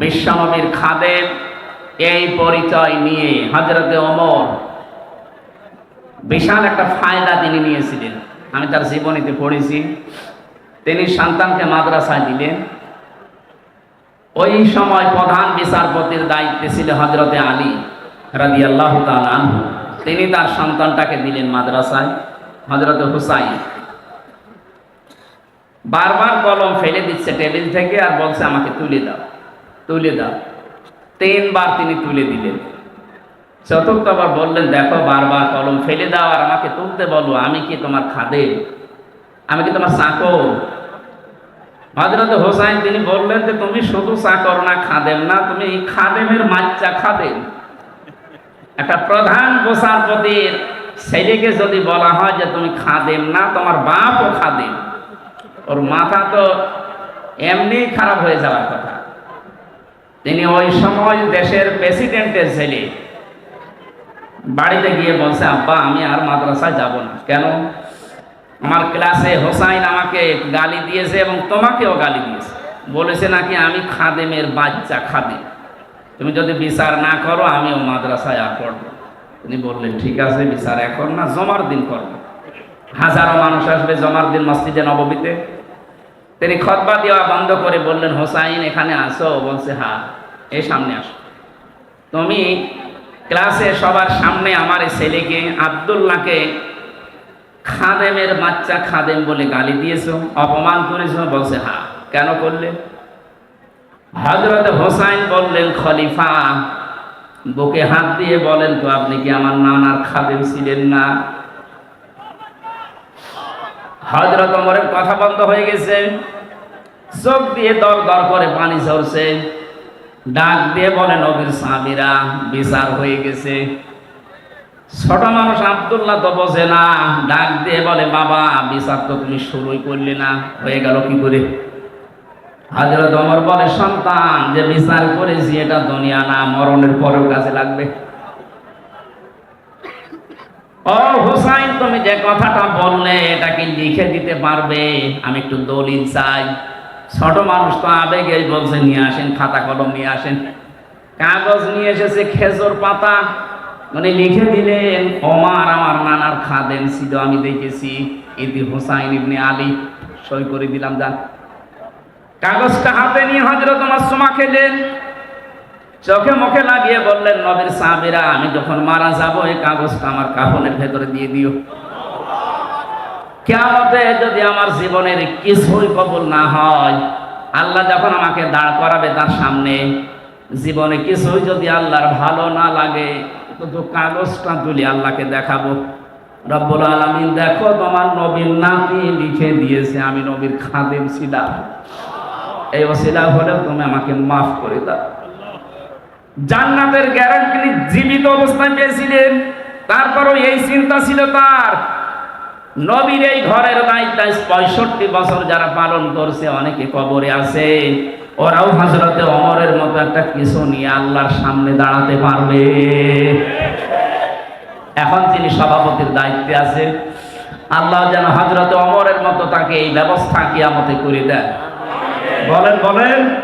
বিশ্বনবীর খাদেম এই পরিচয় নিয়ে হজরতে অমর বিশাল একটা ফায়দা তিনি নিয়েছিলেন। আমি তার জীবনীতে পড়েছি। তিনি সন্তানকে মাদ্রাসায় দিলেন। ওই সময় প্রধান বিচারপতির দায়িত্বে ছিল হজরতে আলী রাজি আল্লাহ তিনি তার সন্তানটাকে দিলেন মাদ্রাসায় হজরতে হুসাইন। বারবার কলম ফেলে দিচ্ছে টেবিল থেকে আর বলছে, আমাকে তুলে দাও। তুলে দাও। তিনবার তিনি তুলে দিলেন। চতুর্থবার বললেন, দেখো, বারবার কলম ফেলে দাও আর আমাকে তুলতে বলো, আমি কি তোমার খাদে? আমি কি তোমার চাকর? হজরত হোসাইন তিনি বললেন যে, তুমি শুধু চাকর না, খাদেম না, তুমি এই খাদেমের মাচ্চা খাদেম। একটা প্রধান বিচারপতির ছেলেকে যদি বলা হয় যে, তুমি খাদেম না, তোমার বাপও খাদেম। ওর মাথা তো এমনি খারাপ হয়ে যাওয়ার কথা। তিনি ওই সময় দেশের প্রেসিডেন্টের ছেলে। বাড়িতে গিয়ে বলছে, আব্বা, আমি আর মাদ্রাসায় যাব না। কেন? আমার ক্লাসে হোসাইন আমাকে গালি দিয়েছে এবং তোমাকেও গালি দিয়েছে। বলেছে নাকি, আমি খাদেমের বাচ্চা খাদেম। তুমি যদি বিচার না করো, আমিও মাদ্রাসায় আর পড়ব। তিনি বললেন, ঠিক আছে, বিচার এখন না, জমার দিন করব। হাজারো মানুষ আসবে জমার দিন মসজিদে নবমীতে। তিনি খতবা দেওয়া বন্ধ করে বললেন, হোসাইন, এখানে আসো। বলছে, হা, এ সামনে আসো। তুমি ক্লাসে সবার সামনে আমার ছেলেকে আবদুল্লাহকে খাদেমের বাচ্চা খাদেম বলে গালি দিয়েছ, অপমান করেছ? বলছে, হা, কেন করলে? হজরত হোসাইন বললেন, খলিফা, বুকে হাত দিয়ে বলেন তো, আপনি কি আমার নানার খাদেম ছিলেন না? হজরত অমরের কথা বন্ধ হয়ে গেছে। চোখ দিয়ে দর দর করে পানি ঝরছে। ডাক দিয়ে বলে, নবীর সাহাবিরা, বিচার হয়ে গেছে। ছোট মানুষ আবদুল্লাহ তো বোঝে না। ডাক দিয়ে বলে, বাবা, বিচার তো তুমি শুরুই করলে না। হয়ে গেল কি করে? হাজরত অমর বলে, সন্তান, যে বিচার করেছি, এটা দুনিয়া না, মরণের পরেও কাজে লাগবে। ও হুসাইন, তুমি যে কথাটা বললে, এটা কি লিখে দিতে পারবে? আমি একটু দলিল চাই। ছোট মানুষ তো আবেগে বলছে, নিয়ে আসেন, খাতা কলম নিয়ে আসেন। কাগজ নিয়ে এসেছে খেজুর পাতা। মানে লিখে দিলেন, ওমার আমার নানার খাদেন ছিল, আমি দেখেছি। ইদি হুসাইন ইবনে আলী সই করে দিলাম, যান। কাগজটা হাতে নিয়ে হজরত তোমার সোমা খেলেন। চোখে মুখে লাগিয়ে বললেন, নবীর সাহাবিরা, আমি যখন মারা যাব, এই কাগজটা আমার কাফনের ভেতরে দিয়ে দিও। কেমতে যদি আমার জীবনের কিছুই কবুল না হয়, আল্লাহ যখন আমাকে দাঁড় করাবে তার সামনে, জীবনে কিছুই যদি আল্লাহর ভালো না লাগে তো কাগজটা তুলি আল্লাহকে দেখাবো। রব্বুল আলমিন, দেখো তোমার নবীর নাতি লিখে দিয়েছে, আমি নবীর খাদেম ছিলাম। এই অসিলা হলেও তুমি আমাকে মাফ করে দাও। জান্নাতের গ্যারান্টি জীবিত অবস্থায় পেয়েছিলেন। তারপরও এই চিন্তা ছিল তার। নবীর এই ঘরের দায়িত্ব পঁয়ষট্টি বছর যারা পালন করছে, অনেকে কবরে আছে। ওরাও হজরতে অমরের মতো একটা কিছু নিয়ে আল্লাহর সামনে দাঁড়াতে পারবে। এখন তিনি সভাপতির দায়িত্বে আছে আল্লাহ যেন হাজরতে অমরের মতো তাকে এই ব্যবস্থা কিয়ামতে করে দেন। বলেন বলেন।